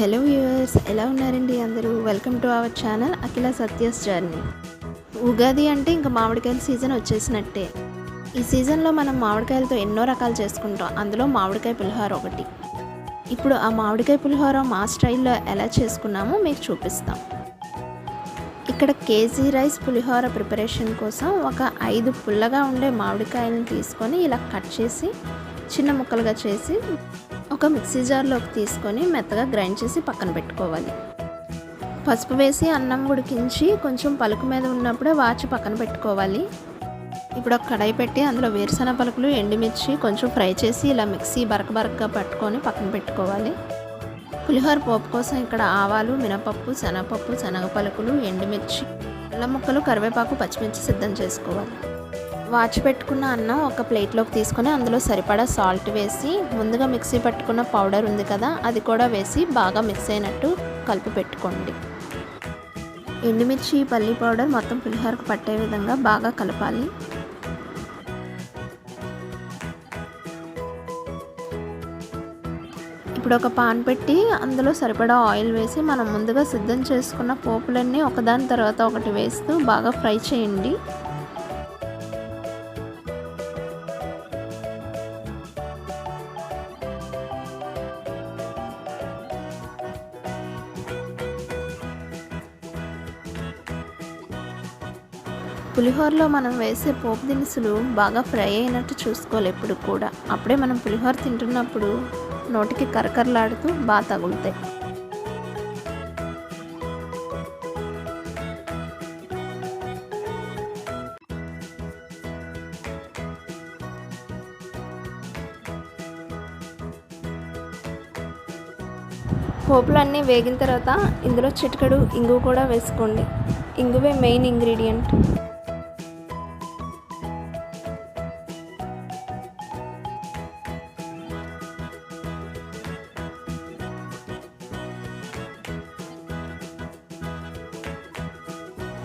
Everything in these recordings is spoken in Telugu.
హలో వ్యూవర్స్ ఎలా ఉన్నారండి అందరూ? Welcome to our channel Akhila Satya's journey. Ugadi అంటే ఇంకా మామిడికాయల సీజన్ వచ్చేసినట్టే. ఈ సీజన్లో మనం మామిడికాయలతో ఎన్నో రకాలు చేసుకుంటాం. అందులో మామిడికాయ పులిహోర ఒకటి. ఇప్పుడు ఆ మామిడికాయ పులిహోర మా స్టైల్లో ఎలా చేసుకున్నామో మీకు చూపిస్తాం. ఇక్కడ కేజీ రైస్ పులిహోర ప్రిపరేషన్ కోసం ఒక ఐదు పుల్లగా ఉండే మామిడికాయలను తీసుకొని ఇలా కట్ చేసి చిన్న ముక్కలుగా చేసి ఒక మిక్సీ జార్లోకి తీసుకొని మెత్తగా గ్రైండ్ చేసి పక్కన పెట్టుకోవాలి. పసుపు వేసి అన్నం ఉడికించి కొంచెం పలుకు మీద ఉన్నప్పుడే వాచి పక్కన పెట్టుకోవాలి. ఇప్పుడు ఒక కడాయి పెట్టి అందులో వేరుశెనగ పలుకులు ఎండుమిర్చి కొంచెం ఫ్రై చేసి ఇలా మిక్సీ బరక బరకగా పట్టుకొని పక్కన పెట్టుకోవాలి. పులిహోర పోపు కోసం ఇక్కడ ఆవాలు మినపప్పు శనగపప్పు శనగ పలుకులు ఎండుమిర్చి అల్లం ముక్కలు కరివేపాకు పచ్చిమిర్చి సిద్ధం చేసుకోవాలి. వాచి పెట్టుకున్న అన్నం ఒక ప్లేట్లోకి తీసుకొని అందులో సరిపడా సాల్ట్ వేసి ముందుగా మిక్సీ పట్టుకున్న పౌడర్ ఉంది కదా అది కూడా వేసి బాగా మిక్స్ అయినట్టు కలిపి పెట్టుకోండి. ఎండుమిర్చి పల్లి పౌడర్ మొత్తం పులిహోరకు పట్టే విధంగా బాగా కలపాలి. ఇప్పుడు ఒక పాన్ పెట్టి అందులో సరిపడా ఆయిల్ వేసి మనం ముందుగా సిద్ధం చేసుకున్న పోపులన్నీ ఒకదాని తర్వాత ఒకటి వేస్తూ బాగా ఫ్రై చేయండి. పులిహోరలో మనం వేసే పోపు దినుసులు బాగా ఫ్రై అయినట్టు చూసుకోవాలి ఎప్పుడు కూడా. అప్పుడే మనం పులిహోర తింటున్నప్పుడు నోటికి కరకరలాడుతూ బాగా తగులుతాయి. పోపులు అన్నీ వేగిన తర్వాత ఇందులో చిటికడు ఇంగు కూడా వేసుకోండి. ఇంగువే మెయిన్ ఇంగ్రీడియంట్.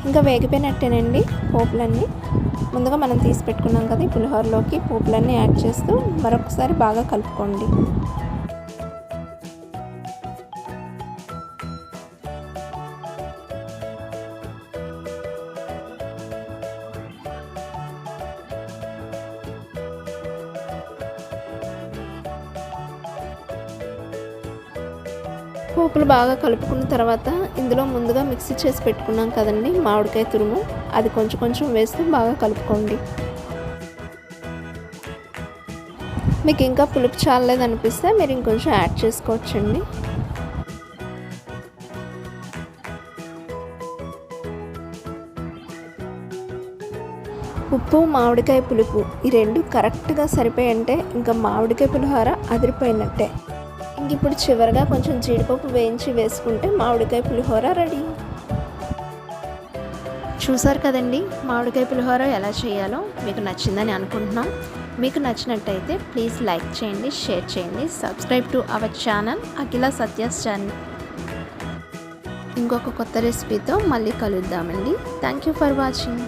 ఇంకా వేగిపోయినట్టేనండి పోపులన్నీ. ముందుగా మనం తీసి పెట్టుకున్నాం కదా ఈ పులిహోరలోకి. పోపులన్నీ యాడ్ చేస్తూ మరొకసారి బాగా కలుపుకోండి. పోపులు బాగా కలుపుకున్న తర్వాత ఇందులో ముందుగా మిక్సీ చేసి పెట్టుకున్నాం కదండి మామిడికాయ తురుము. అది కొంచెం కొంచెం వేస్తూ బాగా కలుపుకోండి. మీకు ఇంకా పులుపు చాలలేదనిపిస్తే మీరు ఇంకొంచెం యాడ్ చేసుకోవచ్చండి. ఉప్పు మామిడికాయ పులుపు ఈ రెండు కరెక్ట్గా సరిపోయంటే ఇంకా మామిడికాయ పులిహోర అదిరిపోయినట్టే. ఇంక ఇప్పుడు చివరిగా కొంచెం జీడిపప్పు వేయించి వేసుకుంటే మామిడికాయ పులిహోర రెడీ. చూసారు కదండి మామిడికాయ పులిహోర ఎలా చేయాలో మీకు నచ్చిందని అనుకుంటున్నాం. మీకు నచ్చినట్టయితే ప్లీజ్ లైక్ చేయండి షేర్ చేయండి subscribe to our channel Akhila Satya's channel. ఇంకొక కొత్త రెసిపీతో మళ్ళీ కలుద్దామండి. Thank you for watching